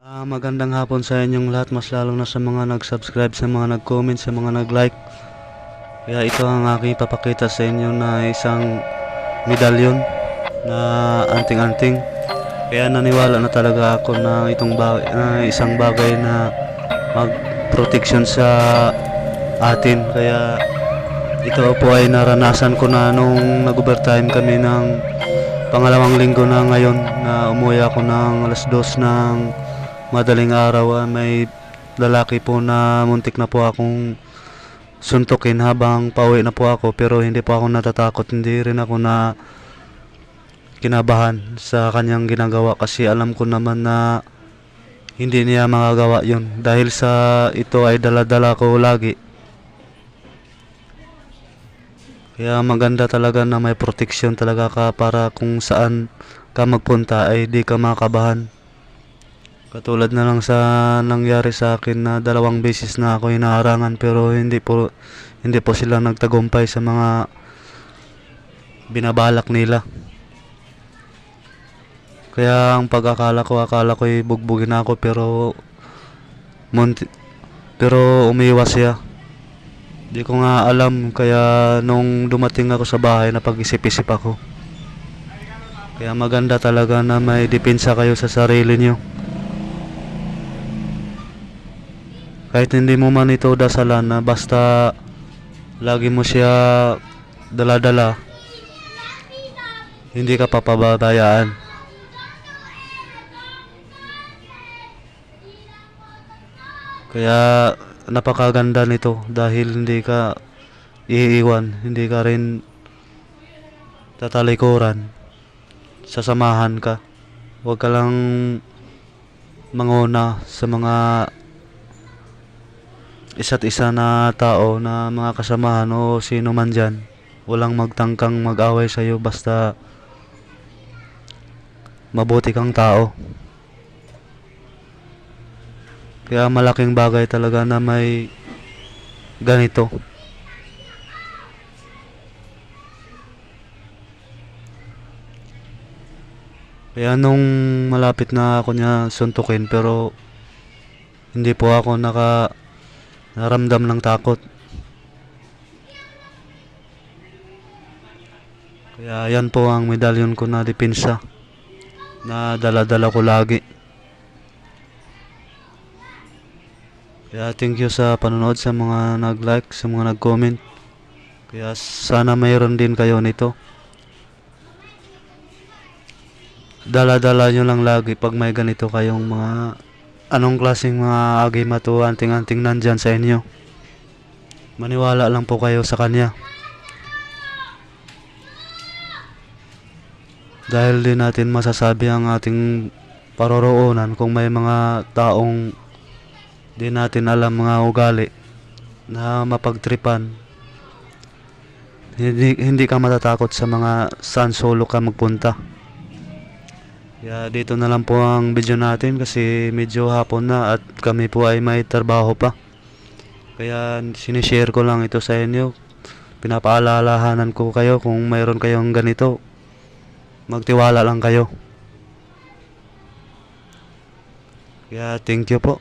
Ah, magandang hapon sa inyong lahat, mas lalo na sa mga nag-subscribe, sa mga nag-comment, sa mga nag-like. Kaya ito ang aking papakita sa inyo na isang medalyon na anting-anting. Kaya naniwala na talaga ako na itong ba- na isang bagay na mag-protection sa atin. Kaya ito po ay naranasan ko na nung nag-overtime kami ng pangalawang linggo na ngayon na umuwi ako ng alas dos ng madaling araw ah, may lalaki po na muntik na po akong suntukin habang pauwi na po ako pero hindi po ako natatakot. Hindi rin ako na kinabahan sa kanyang ginagawa kasi alam ko naman na hindi niya magagawa yun. Dahil sa ito ay dala-dala ko lagi. Kaya maganda talaga na may protection talaga ka para kung saan ka magpunta ay di ka makabahan Katulad na lang sa nangyari sa akin na dalawang beses na ako hinaharangan pero hindi po hindi po sila nagtagumpay sa mga binabalak nila. Kaya ang pag-akala ko, akala ko bugbugin ako pero munti, pero umiwas siya. Di ko nga alam kaya nung dumating ako sa bahay napag-isip-isip ako. Kaya maganda talaga na may depensa kayo sa sarili niyo. Kahit hindi mo man ito dasalan na basta lagi mo siya dala-dala hindi ka papababayaan kaya napakaganda nito dahil hindi ka iiwan hindi ka rin tatalikuran. Sasamahan ka. Huwag ka lang manguna sa mga isa't isa na tao na mga kasamahan o sino man dyan. Walang magtangkang mag-away sa'yo basta mabuti kang tao. Kaya malaking bagay talaga na may ganito. Kaya nung malapit na ako niya suntukin pero hindi po ako naka naramdam ng takot. Kaya yan po ang medalyon ko na depensa na dala-dala ko lagi. Kaya thank you sa panonood sa mga nag-like, sa mga nag-comment. Kaya sana mayroon din kayo nito. Dala-dala nyo lang lagi pag may ganito kayong mga anong klaseng mga agima to anting-anting nandyan sa inyo. Maniwala lang po kayo sa kanya. Dahil din natin masasabi ang ating paroroonan kung may mga taong di natin alam mga ugali na mapagtripan. Hindi, hindi ka matatakot sa mga saan solo ka magpunta. Kaya dito na lang po ang video natin kasi medyo hapon na at kami po ay may trabaho pa. Kaya sinishare ko lang ito sa inyo. Pinapaalalahanan ko kayo kung mayroon kayong ganito. Magtiwala lang kayo. Kaya thank you po.